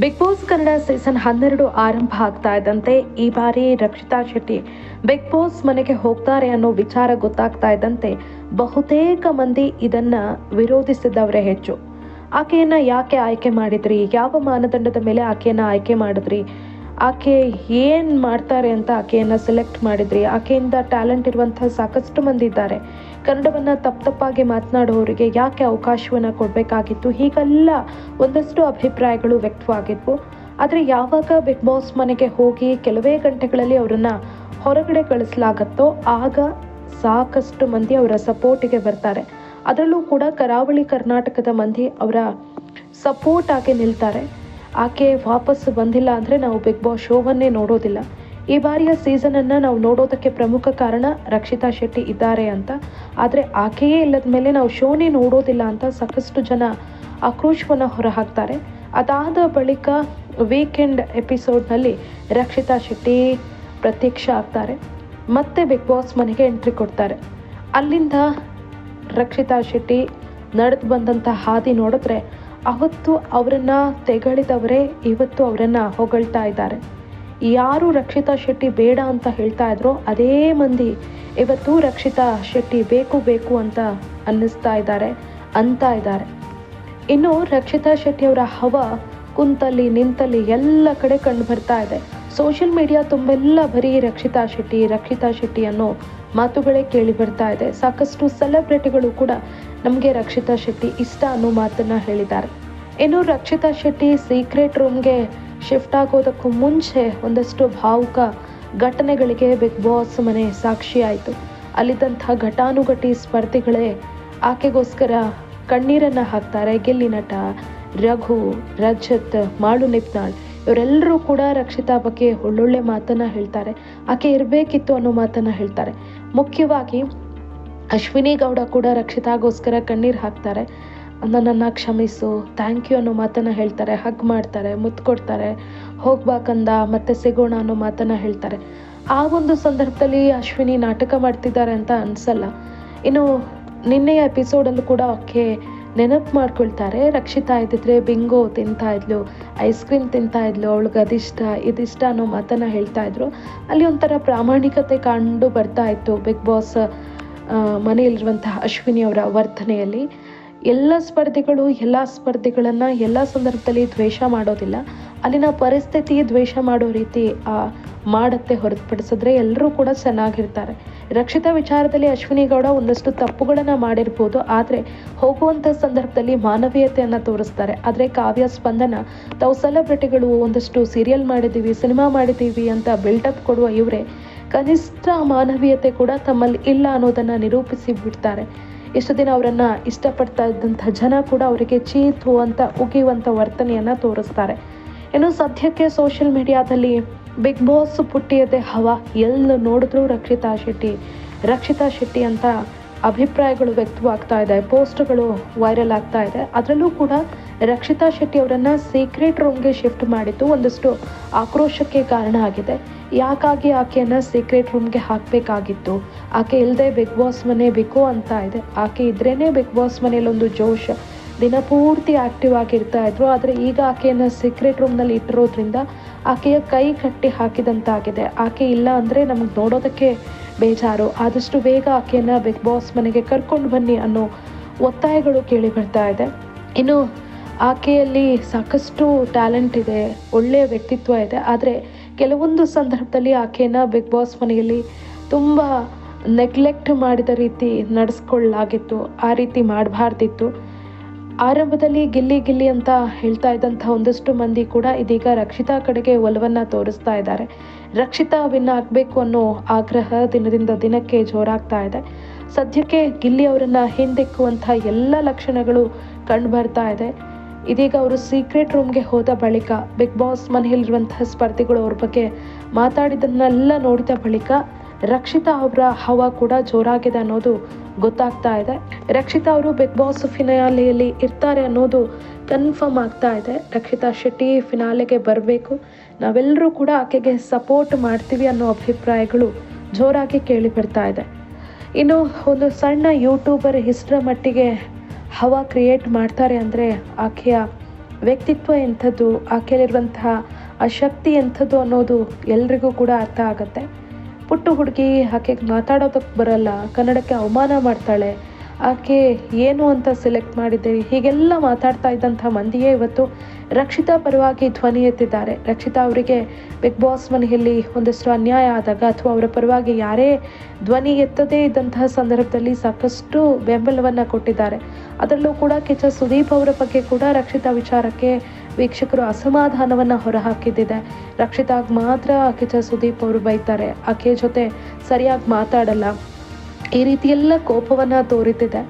Big boss Kannada season ಹನ್ನೆರಡು ಆರಂಭ ಆಗ್ತಾ ಇದ್ದಂತೆ ಈ ಬಾರಿ ರಕ್ಷಿತಾ ಶೆಟ್ಟಿ ಬಿಗ್ ಬಾಸ್ ಮನೆಗೆ ಹೋಗ್ತಾರೆ ಅನ್ನೋ ವಿಚಾರ ಗೊತ್ತಾಗ್ತಾ ಇದ್ದಂತೆ ಬಹುತೇಕ ಮಂದಿ ಇದನ್ನ ವಿರೋಧಿಸಿದ್ದವರೇ ಹೆಚ್ಚು. ಆಕೆಯನ್ನ ಯಾಕೆ ಆಯ್ಕೆ ಮಾಡಿದ್ರಿ? ಯಾವ ಮಾನದಂಡದ ಮೇಲೆ ಆಕೆಯನ್ನ ಆಯ್ಕೆ ಮಾಡಿದ್ರಿ? ಆಕೆ ಏನು ಮಾಡ್ತಾರೆ ಅಂತ ಆಕೆಯನ್ನು ಸೆಲೆಕ್ಟ್ ಮಾಡಿದ್ರಿ? ಆಕೆಯಿಂದ ಟ್ಯಾಲೆಂಟ್ ಇರುವಂತಹ ಸಾಕಷ್ಟು ಮಂದಿ ಇದ್ದಾರೆ. ಕನ್ನಡವನ್ನ ತಪ್ಪು ತಪ್ಪಾಗಿ ಮಾತನಾಡೋರಿಗೆ ಯಾಕೆ ಅವಕಾಶವನ್ನ ಕೊಡಬೇಕಾಗಿತ್ತು? ಹೀಗೆಲ್ಲ ಒಂದಷ್ಟು ಅಭಿಪ್ರಾಯಗಳು ವ್ಯಕ್ತವಾಗಿದ್ವು. ಆದರೆ ಯಾವಾಗ ಬಿಗ್ ಬಾಸ್ ಮನೆಗೆ ಹೋಗಿ ಕೆಲವೇ ಗಂಟೆಗಳಲ್ಲಿ ಅವರನ್ನು ಹೊರಗಡೆ ಕಳಿಸಲಾಗತ್ತೋ, ಆಗ ಸಾಕಷ್ಟು ಮಂದಿ ಅವರ ಸಪೋರ್ಟಿಗೆ ಬರ್ತಾರೆ. ಅದರಲ್ಲೂ ಕೂಡ ಕರಾವಳಿ ಕರ್ನಾಟಕದ ಮಂದಿ ಅವರ ಸಪೋರ್ಟ್ ಆಗಿ ನಿಲ್ತಾರೆ. ಆಕೆ ವಾಪಸ್ ಬಂದಿಲ್ಲ ಅಂದರೆ ನಾವು ಬಿಗ್ ಬಾಸ್ ಶೋವನ್ನೇ ನೋಡೋದಿಲ್ಲ. ಈ ಬಾರಿಯ ಸೀಸನನ್ನು ನಾವು ನೋಡೋದಕ್ಕೆ ಪ್ರಮುಖ ಕಾರಣ ರಕ್ಷಿತಾ ಶೆಟ್ಟಿ ಇದ್ದಾರೆ ಅಂತ. ಆದರೆ ಆಕೆಯೇ ಇಲ್ಲದ ಮೇಲೆ ನಾವು ಶೋನೇ ನೋಡೋದಿಲ್ಲ ಅಂತ ಸಾಕಷ್ಟು ಜನ ಆಕ್ರೋಶವನ್ನು ಹೊರಹಾಕ್ತಾರೆ. ಅದಾದ ಬಳಿಕ ವೀಕೆಂಡ್ ಎಪಿಸೋಡ್ನಲ್ಲಿ ರಕ್ಷಿತಾ ಶೆಟ್ಟಿ ಪ್ರತ್ಯಕ್ಷ ಆಗ್ತಾರೆ. ಮತ್ತೆ ಬಿಗ್ ಬಾಸ್ ಮನೆಗೆ ಎಂಟ್ರಿ ಕೊಡ್ತಾರೆ. ಅಲ್ಲಿಂದ ರಕ್ಷಿತಾ ಶೆಟ್ಟಿ ನಡೆದು ಬಂದಂಥ ಹಾದಿ ನೋಡಿದ್ರೆ ಅವತ್ತು ಅವರನ್ನ ತೆಗಳಿದವರೇ, ಇವತ್ತು ಅವರನ್ನ ಹೊಗಳ್ತಾ ಇದ್ದಾರೆ. ಯಾರು ರಕ್ಷಿತಾ ಶೆಟ್ಟಿ ಬೇಡ ಅಂತ ಹೇಳ್ತಾ ಇದ್ರೋ, ಅದೇ ಮಂದಿ ಇವತ್ತು ರಕ್ಷಿತಾ ಶೆಟ್ಟಿ ಬೇಕು ಬೇಕು ಅಂತ ಅನ್ನಿಸ್ತಾ ಇದ್ದಾರೆ, ಅಂತ ಇದ್ದಾರೆ. ಇನ್ನು ರಕ್ಷಿತಾ ಶೆಟ್ಟಿ ಅವರ ಹವ ಕುಂತಲ್ಲಿ, ನಿಂತಲ್ಲಿ ಎಲ್ಲ ಕಡೆ ಕಂಡು ಬರ್ತಾ ಇದೆ. ಸೋಷಿಯಲ್ ಮೀಡಿಯಾ ತುಂಬೆಲ್ಲ ಬರೀ ರಕ್ಷಿತಾ ಶೆಟ್ಟಿ ರಕ್ಷಿತಾ ಶೆಟ್ಟಿ ಅನ್ನೋ ಮಾತುಗಳೇ ಕೇಳಿ ಬರ್ತಾ ಇದೆ. ಸಾಕಷ್ಟು ಸೆಲೆಬ್ರಿಟಿಗಳು ಕೂಡ ನಮಗೆ ರಕ್ಷಿತಾ ಶೆಟ್ಟಿ ಇಷ್ಟ ಅನ್ನೋ ಮಾತನ್ನು ಹೇಳಿದ್ದಾರೆ. ಇನ್ನು ರಕ್ಷಿತಾ ಶೆಟ್ಟಿ ಸೀಕ್ರೆಟ್ ರೂಮ್ಗೆ ಶಿಫ್ಟ್ ಆಗೋದಕ್ಕೂ ಮುಂಚೆ ಒಂದಷ್ಟು ಭಾವುಕ ಘಟನೆಗಳಿಗೆ ಬಿಗ್ ಬಾಸ್ ಮನೆ ಸಾಕ್ಷಿಯಾಯಿತು ಅಲ್ಲಿದ್ದಂಥ ಘಟಾನುಘಟಿ ಸ್ಪರ್ಧಿಗಳೇ ಆಕೆಗೋಸ್ಕರ ಕಣ್ಣೀರನ್ನು ಹಾಕ್ತಾರೆ. ಗೆಲ್ಲಿ ನಟ, ರಘು, ರಜತ್, ಮಾಳು ನಿಪ್ನಾಳ್ ಇವರೆಲ್ಲರೂ ಕೂಡ ರಕ್ಷಿತಾ ಬಗ್ಗೆ ಒಳ್ಳೊಳ್ಳೆ ಮಾತನ್ನು ಹೇಳ್ತಾರೆ. ಆಕೆ ಇರಬೇಕಿತ್ತು ಅನ್ನೋ ಮಾತನ್ನು ಹೇಳ್ತಾರೆ. ಮುಖ್ಯವಾಗಿ ಅಶ್ವಿನಿ ಗೌಡ ಕೂಡ ರಕ್ಷಿತಾಗೋಸ್ಕರ ಕಣ್ಣೀರು ಹಾಕ್ತಾರೆ. ನನ್ನನ್ನು ಕ್ಷಮಿಸು ಥ್ಯಾಂಕ್ ಯು ಅನ್ನೋ ಮಾತನ್ನು ಹೇಳ್ತಾರೆ ಹಗ್ ಮಾಡ್ತಾರೆ ಮುತ್ತು ಕೊಡ್ತಾರೆ ಹೋಗ್ಬೇಕಂದ ಮತ್ತೆ ಸಿಗೋಣ ಅನ್ನೋ ಮಾತನ್ನು ಹೇಳ್ತಾರೆ. ಆ ಒಂದು ಸಂದರ್ಭದಲ್ಲಿ ಅಶ್ವಿನಿ ನಾಟಕ ಮಾಡ್ತಿದ್ದಾರೆ ಅಂತ ಅನಿಸಲ್ಲ. ಇನ್ನು ನಿನ್ನೆಯ ಎಪಿಸೋಡಲ್ಲೂ ಕೂಡ ಓಕೆ ನೆನಪು ಮಾಡ್ಕೊಳ್ತಾರೆ. ರಕ್ಷಿತಾ ಇದ್ದಿದ್ರೆ ಬಿಂಗೋ ತಿಂತಾ ಇದ್ಲು ಐಸ್ ಕ್ರೀಮ್ ತಿಂತಾ ಇದ್ಲು, ಅವಳಿಗೆ ಅದಿಷ್ಟ, ಇದಿಷ್ಟ ಅನ್ನೋ ಮಾತನ್ನು ಹೇಳ್ತಾ ಇದ್ರು. ಅಲ್ಲಿ ಒಂಥರ ಪ್ರಾಮಾಣಿಕತೆ ಕಂಡು ಬರ್ತಾ ಇತ್ತು. ಬಿಗ್ ಬಾಸ್ ಮನೆಯಲ್ಲಿರುವಂತಹ ಅಶ್ವಿನಿ ಅವರ ವರ್ತನೆಯಲ್ಲಿ ಎಲ್ಲ ಸ್ಪರ್ಧಿಗಳು, ಎಲ್ಲ ಸ್ಪರ್ಧಿಗಳನ್ನು ಎಲ್ಲ ಸಂದರ್ಭದಲ್ಲಿ ದ್ವೇಷ ಮಾಡೋದಿಲ್ಲ. ಅಲ್ಲಿನ ಪರಿಸ್ಥಿತಿ ದ್ವೇಷ ಮಾಡೋ ರೀತಿ ಮಾಡುತ್ತೆ ಹೊರತುಪಡಿಸಿದ್ರೆ ಎಲ್ಲರೂ ಕೂಡ ಚೆನ್ನಾಗಿರ್ತಾರೆ. ರಕ್ಷಿತಾ ವಿಚಾರದಲ್ಲಿ ಅಶ್ವಿನಿ ಗೌಡ ಒಂದಷ್ಟು ತಪ್ಪುಗಳನ್ನು ಮಾಡಿರ್ಬೋದು, ಆದರೆ ಹೋಗುವಂಥ ಸಂದರ್ಭದಲ್ಲಿ ಮಾನವೀಯತೆಯನ್ನು ತೋರಿಸ್ತಾರೆ. ಆದರೆ ಕಾವ್ಯ ಸ್ಪಂದನ, ತಾವು ಸೆಲೆಬ್ರಿಟಿಗಳು ಒಂದಷ್ಟು ಸೀರಿಯಲ್ ಮಾಡಿದ್ದೀವಿ ಸಿನಿಮಾ ಮಾಡಿದ್ದೀವಿ ಅಂತ ಬಿಲ್ಡಪ್ ಕೊಡುವ ಇವರೇ ಕನಿಷ್ಠ ಮಾನವೀಯತೆ ಕೂಡ ತಮ್ಮಲ್ಲಿ ಇಲ್ಲ ಅನ್ನೋದನ್ನು ನಿರೂಪಿಸಿ ಬಿಡ್ತಾರೆ. ಇಷ್ಟು ದಿನ ಅವರನ್ನು ಇಷ್ಟಪಡ್ತಾ ಇದ್ದಂಥ ಜನ ಕೂಡ ಅವರಿಗೆ ಚೀತು ಅಂತ ಉಗಿಯುವಂಥ ವರ್ತನೆಯನ್ನು ತೋರಿಸ್ತಾರೆ. ಇನ್ನು ಸದ್ಯಕ್ಕೆ ಸೋಷಿಯಲ್ ಮೀಡಿಯಾದಲ್ಲಿ ಬಿಗ್ ಬಾಸ್ ಪುಟ್ಟಿಯದೆ ಹವಾ. ಎಲ್ಲ ನೋಡಿದ್ರು ರಕ್ಷಿತಾ ಶೆಟ್ಟಿ ರಕ್ಷಿತಾ ಶೆಟ್ಟಿ ಅಂತ ಅಭಿಪ್ರಾಯಗಳು ವ್ಯಕ್ತವಾಗ್ತಾ ಇದೆ, ಪೋಸ್ಟ್ಗಳು ವೈರಲ್ ಆಗ್ತಾ ಇದೆ. ಅದರಲ್ಲೂ ಕೂಡ ರಕ್ಷಿತಾ ಶೆಟ್ಟಿ ಅವರನ್ನ ಸೀಕ್ರೆಟ್ ರೂಮ್ಗೆ ಶಿಫ್ಟ್ ಮಾಡಿದ್ದು ಒಂದಷ್ಟು ಆಕ್ರೋಶಕ್ಕೆ ಕಾರಣ ಆಗಿದೆ. ಯಾಕಾಗಿ ಆಕೆಯನ್ನು ಸೀಕ್ರೆಟ್ ರೂಮ್ಗೆ ಹಾಕಬೇಕಾಗಿತ್ತು? ಆಕೆ ಇಲ್ಲದೆ ಬಿಗ್ ಬಾಸ್ ಮನೆ ಬೇಕು ಅಂತ ಇದೆ. ಆಕೆ ಇದ್ರೇನೆ ಬಿಗ್ ಬಾಸ್ ಮನೇಲಿ ಒಂದು ಜೋಶ್ ದಿನಪೂರ್ತಿ ಆಕ್ಟಿವ್ ಆಗಿರ್ತಾ ಇದ್ರು. ಆದರೆ ಈಗ ಆಕೆಯನ್ನು ಸೀಕ್ರೆಟ್ ರೂಮ್ನಲ್ಲಿ ಇಟ್ಟಿರೋದ್ರಿಂದ ಆಕೆಯ ಕೈ ಕಟ್ಟಿ ಹಾಕಿದಂತಾಗಿದೆ. ಆಕೆ ಇಲ್ಲ ಅಂದರೆ ನಮಗೆ ನೋಡೋದಕ್ಕೆ ಬೇಜಾರು. ಆದಷ್ಟು ಬೇಗ ಆಕೆಯನ್ನು ಬಿಗ್ ಬಾಸ್ ಮನೆಗೆ ಕರ್ಕೊಂಡು ಬನ್ನಿ ಅನ್ನೋ ಒತ್ತಾಯಗಳು ಕೇಳಿ ಬರ್ತಾ ಇದೆ. ಇನ್ನು ಆಕೆಯಲ್ಲಿ ಸಾಕಷ್ಟು ಟ್ಯಾಲೆಂಟ್ ಇದೆ ಒಳ್ಳೆಯ ವ್ಯಕ್ತಿತ್ವ ಇದೆ. ಆದರೆ ಕೆಲವೊಂದು ಸಂದರ್ಭದಲ್ಲಿ ಆಕೆಯನ್ನು ಬಿಗ್ ಬಾಸ್ ಮನೆಯಲ್ಲಿ ತುಂಬ ನೆಗ್ಲೆಕ್ಟ್ ಮಾಡಿದ ರೀತಿ ನಡೆಸ್ಕೊಳ್ಳಾಗಿತ್ತು ಆ ರೀತಿ ಮಾಡಬಾರ್ದಿತ್ತು. ಆರಂಭದಲ್ಲಿ ಗಿಲ್ಲಿ ಗಿಲ್ಲಿ ಅಂತ ಹೇಳ್ತಾ ಇದ್ದಂಥ ಒಂದಷ್ಟು ಮಂದಿ ಕೂಡ ಇದೀಗ ರಕ್ಷಿತಾ ಕಡೆಗೆ ಒಲವನ್ನು ತೋರಿಸ್ತಾ ಇದ್ದಾರೆ. ರಕ್ಷಿತಾ ವಿನ್ ಆಗಬೇಕು ಅನ್ನೋ ಆಗ್ರಹ ದಿನದಿಂದ ದಿನಕ್ಕೆ ಜೋರಾಗ್ತಾ ಇದೆ. ಸದ್ಯಕ್ಕೆ ಗಿಲ್ಲಿ ಅವರನ್ನ ಹಿಂದಿಕ್ಕುವಂಥ ಎಲ್ಲ ಲಕ್ಷಣಗಳು ಕಂಡು ಬರ್ತಾ ಇದೆ. ಇದೀಗ ಅವರು ಸೀಕ್ರೆಟ್ ರೂಮ್ಗೆ ಹೋದ ಬಳಿಕ ಬಿಗ್ ಬಾಸ್ ಮನೆಯಲ್ಲಿರುವಂತಹ ಸ್ಪರ್ಧಿಗಳು ಅವ್ರ ಬಗ್ಗೆ ಮಾತಾಡಿದ್ದನ್ನೆಲ್ಲ ನೋಡಿದ ಬಳಿಕ ರಕ್ಷಿತಾ ಅವರ ಹವಾ ಕೂಡ ಜೋರಾಗಿದೆ ಅನ್ನೋದು ಗೊತ್ತಾಗ್ತಾ ಇದೆ. ರಕ್ಷಿತಾ ಅವರು ಬಿಗ್ ಬಾಸ್ ಫಿನಾಲೆಯಲ್ಲಿ ಇರ್ತಾರೆ ಅನ್ನೋದು ಕನ್ಫರ್ಮ್ ಆಗ್ತಾ ಇದೆ. ರಕ್ಷಿತಾ ಶೆಟ್ಟಿ ಫಿನಾಲೆಗೆ ಬರಬೇಕು. ನಾವೆಲ್ಲರೂ ಕೂಡ ಆಕೆಗೆ ಸಪೋರ್ಟ್ ಮಾಡ್ತೀವಿ ಅನ್ನೋ ಅಭಿಪ್ರಾಯಗಳು ಜೋರಾಗಿ ಕೇಳಿ ಬರ್ತಾ ಇದೆ. ಇನ್ನು ಒಂದು ಸಣ್ಣ ಯೂಟ್ಯೂಬರ್ ಹೆಸರ ಮಟ್ಟಿಗೆ ಹವಾ ಕ್ರಿಯೇಟ್ ಮಾಡ್ತಾರೆ ಅಂದರೆ ಆಕೆಯ ವ್ಯಕ್ತಿತ್ವ ಎಂಥದ್ದು, ಆಕೆಯಲ್ಲಿರುವಂತಹ ಆ ಶಕ್ತಿ ಎಂಥದ್ದು ಅನ್ನೋದು ಎಲ್ರಿಗೂ ಕೂಡ ಅರ್ಥ ಆಗುತ್ತೆ. ಪುಟ್ಟ ಹುಡುಗಿ ಆಕೆಗೆ ಮಾತಾಡೋದಕ್ಕೆ ಬರಲ್ಲ, ಕನ್ನಡಕ್ಕೆ ಅವಮಾನ ಮಾಡ್ತಾಳೆ. ಆಕೆ ಏನು ಅಂತ ಸೆಲೆಕ್ಟ್ ಮಾಡಿದ್ದೀರಿ ಹೀಗೆಲ್ಲ ಮಾತಾಡ್ತಾ ಇದ್ದಂಥ ಮಂದಿಯೇ ಇವತ್ತು ರಕ್ಷಿತಾ ಪರವಾಗಿ ಧ್ವನಿ ಎತ್ತಿದ್ದಾರೆ. ರಕ್ಷಿತಾ ಅವರಿಗೆ ಬಿಗ್ ಬಾಸ್ ಮನೆಯಲ್ಲಿ ಒಂದಷ್ಟು ಅನ್ಯಾಯ ಆದಾಗ ಅಥವಾ ಅವರ ಪರವಾಗಿ ಯಾರೇ ಧ್ವನಿ ಎತ್ತದೇ ಇದ್ದಂತಹ ಸಂದರ್ಭದಲ್ಲಿ ಸಾಕಷ್ಟು ಬೆಂಬಲವನ್ನು ಕೊಟ್ಟಿದ್ದಾರೆ. ಅದರಲ್ಲೂ ಕೂಡ ಕೆಚ ಸುದೀಪ್ ಅವರ ಬಗ್ಗೆ ಕೂಡ ರಕ್ಷಿತಾ ವಿಚಾರಕ್ಕೆ ವೀಕ್ಷಕರು ಅಸಮಾಧಾನವನ್ನು ಹೊರಹಾಕಿದ್ದಿದೆ. ರಕ್ಷಿತಾಗ್ ಮಾತ್ರ ಆಕೆಚ ಸುದೀಪ್ ಅವರು ಬೈತಾರೆ. ಆಕೆ ಜೊತೆ ಸರಿಯಾಗಿ ಮಾತಾಡಲ್ಲ. ಈ ರೀತಿ ಎಲ್ಲ ಕೋಪವನ್ನು ತೋರಿತಿದೆ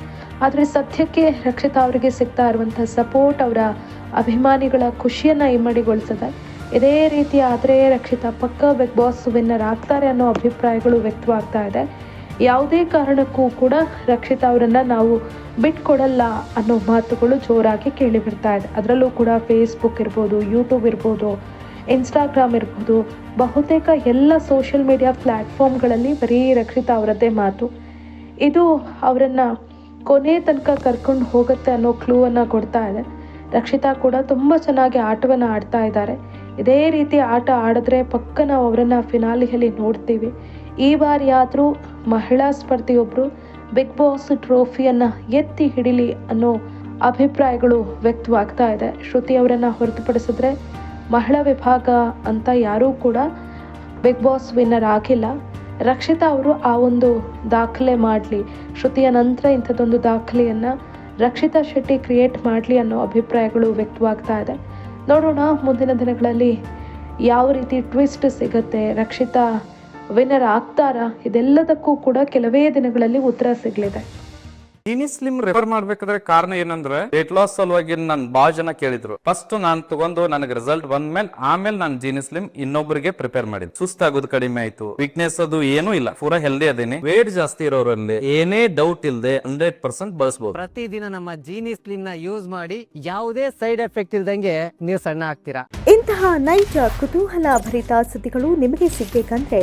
ಆದರೆ ಸದ್ಯಕ್ಕೆ ರಕ್ಷಿತಾ ಅವರಿಗೆ ಸಿಗ್ತಾ ಇರುವಂಥ ಸಪೋರ್ಟ್ ಅವರ ಅಭಿಮಾನಿಗಳ ಖುಷಿಯನ್ನು ಇಮ್ಮಡಿಗೊಳಿಸಿದೆ ಇದೇ ರೀತಿ ಆದರೆ ರಕ್ಷಿತಾ ಪಕ್ಕ ಬಿಗ್ ಬಾಸ್ ವಿನ್ನರ್ ಆಗ್ತಾರೆ ಅನ್ನೋ ಅಭಿಪ್ರಾಯಗಳು ವ್ಯಕ್ತವಾಗ್ತಾ ಇದೆ. ಯಾವುದೇ ಕಾರಣಕ್ಕೂ ಕೂಡ ರಕ್ಷಿತಾ ಅವರನ್ನು ನಾವು ಬಿಟ್ಕೊಡಲ್ಲ ಅನ್ನೋ ಮಾತುಗಳು ಜೋರಾಗಿ ಕೇಳಿ ಬರ್ತಾ ಇದೆ. ಅದರಲ್ಲೂ ಕೂಡ ಫೇಸ್ಬುಕ್ ಇರ್ಬೋದು ಯೂಟ್ಯೂಬ್ ಇರ್ಬೋದು ಇನ್ಸ್ಟಾಗ್ರಾಮ್ ಇರ್ಬೋದು, ಬಹುತೇಕ ಎಲ್ಲ ಸೋಷಿಯಲ್ ಮೀಡಿಯಾ ಪ್ಲ್ಯಾಟ್ಫಾರ್ಮ್ಗಳಲ್ಲಿ ಬರೀ ರಕ್ಷಿತಾ ಅವರದ್ದೇ ಮಾತು. ಇದು ಅವರನ್ನು ಕೊನೆ ತನಕ ಕರ್ಕೊಂಡು ಹೋಗುತ್ತೆ ಅನ್ನೋ ಕ್ಲೂವನ್ನು ಕೊಡ್ತಾ ಇದೆ. ರಕ್ಷಿತಾ ಕೂಡ ತುಂಬ ಚೆನ್ನಾಗಿ ಆಟವನ್ನು ಆಡ್ತಾ ಇದ್ದಾರೆ. ಇದೇ ರೀತಿ ಆಟ ಆಡಿದ್ರೆ ಪಕ್ಕ ನಾವು ಅವರನ್ನು ಫಿನಾಲಿಯಲ್ಲಿ ನೋಡ್ತೀವಿ. ಈ ಬಾರಿ ಆದರೂ ಮಹಿಳಾ ಸ್ಪರ್ಧಿಯೊಬ್ಬರು ಬಿಗ್ ಬಾಸ್ ಟ್ರೋಫಿಯನ್ನು ಎತ್ತಿ ಹಿಡಿಲಿ ಅನ್ನೋ ಅಭಿಪ್ರಾಯಗಳು ವ್ಯಕ್ತವಾಗ್ತಾ ಇದೆ. ಶ್ರುತಿ ಅವರನ್ನು ಹೊರತುಪಡಿಸಿದ್ರೆ ಮಹಿಳಾ ವಿಭಾಗ ಅಂತ ಯಾರೂ ಕೂಡ ಬಿಗ್ ಬಾಸ್ ವಿನ್ನರ್ ಆಗಿಲ್ಲ. ರಕ್ಷಿತಾ ಅವರು ಆ ಒಂದು ದಾಖಲೆ ಮಾಡಲಿ, ಶ್ರುತಿಯ ನಂತರ ಇಂಥದ್ದೊಂದು ದಾಖಲೆಯನ್ನು ರಕ್ಷಿತಾ ಶೆಟ್ಟಿ ಕ್ರಿಯೇಟ್ ಮಾಡಲಿ ಅನ್ನೋ ಅಭಿಪ್ರಾಯಗಳು ವ್ಯಕ್ತವಾಗ್ತಾ ಇದೆ. ನೋಡೋಣ ಮುಂದಿನ ದಿನಗಳಲ್ಲಿ ಯಾವ ರೀತಿ ಟ್ವಿಸ್ಟ್ ಸಿಗುತ್ತೆ ರಕ್ಷಿತಾ ವಿನ್ನರ್ ಆಗ್ತಾರಾ ಇದೆಲ್ಲದಕ್ಕೂ ಕೂಡ ಕೆಲವೇ ದಿನಗಳಲ್ಲಿ ಉತ್ತರ ಸಿಗಲಿದೆ. ಜೀನಿ ಸ್ಲಿಮ್ ರೆಫರ್ ಮಾಡ್ಬೇಕಾದ್ರೆ ಕಾರಣ ಏನಂದ್ರೆ ವೇಟ್ ಲಾಸ್ ಸಲುವಾಗಿ ನನ್ ಬಾಳ ಜನ ಕೇಳಿದ್ರು. ಫಸ್ಟ್ ನಾನ್ ತಗೊಂಡು ನನಗೆ ರಿಸಲ್ಟ್ ಬಂದ್ಮೇಲೆ ಆಮೇಲೆ ನಾನು ಜೀನಿ ಸ್ಲಿಮ್ ಇನ್ನೊಬ್ಬರಿಗೆ ಪ್ರಿಪೇರ್ ಮಾಡಿದ್ ಸುಸ್ತಾಗೋದು ಕಡಿಮೆ ಆಯ್ತು. ವೀಕ್ನೆಸ್ ಅದು ಏನೂ ಇಲ್ಲ. ಪೂರಾ ಹೆಲ್ದಿ ಅದೇನೆ. ವೇಟ್ ಜಾಸ್ತಿ ಇರೋರಲ್ಲಿ ಏನೇ ಡೌಟ್ ಇಲ್ಲದೆ ಹಂಡ್ರೆಡ್ ಪರ್ಸೆಂಟ್ ಬಳಸಬಹುದು ಪ್ರತಿದಿನ ನಮ್ಮ ಜೀನಿ ಸ್ಲಿಮ್ನ ಯೂಸ್ ಮಾಡಿ ಯಾವುದೇ ಸೈಡ್ ಎಫೆಕ್ಟ್ ಇಲ್ದಂಗೆ ನೀವು ಸಣ್ಣ ಆಗ್ತೀರಾ? ಇಂತಹ ನೈಜ ಕುತೂಹಲ ಭರಿತ ಸುದ್ದಿಗಳು ನಿಮಗೆ ಸಿಗಬೇಕಂದ್ರೆ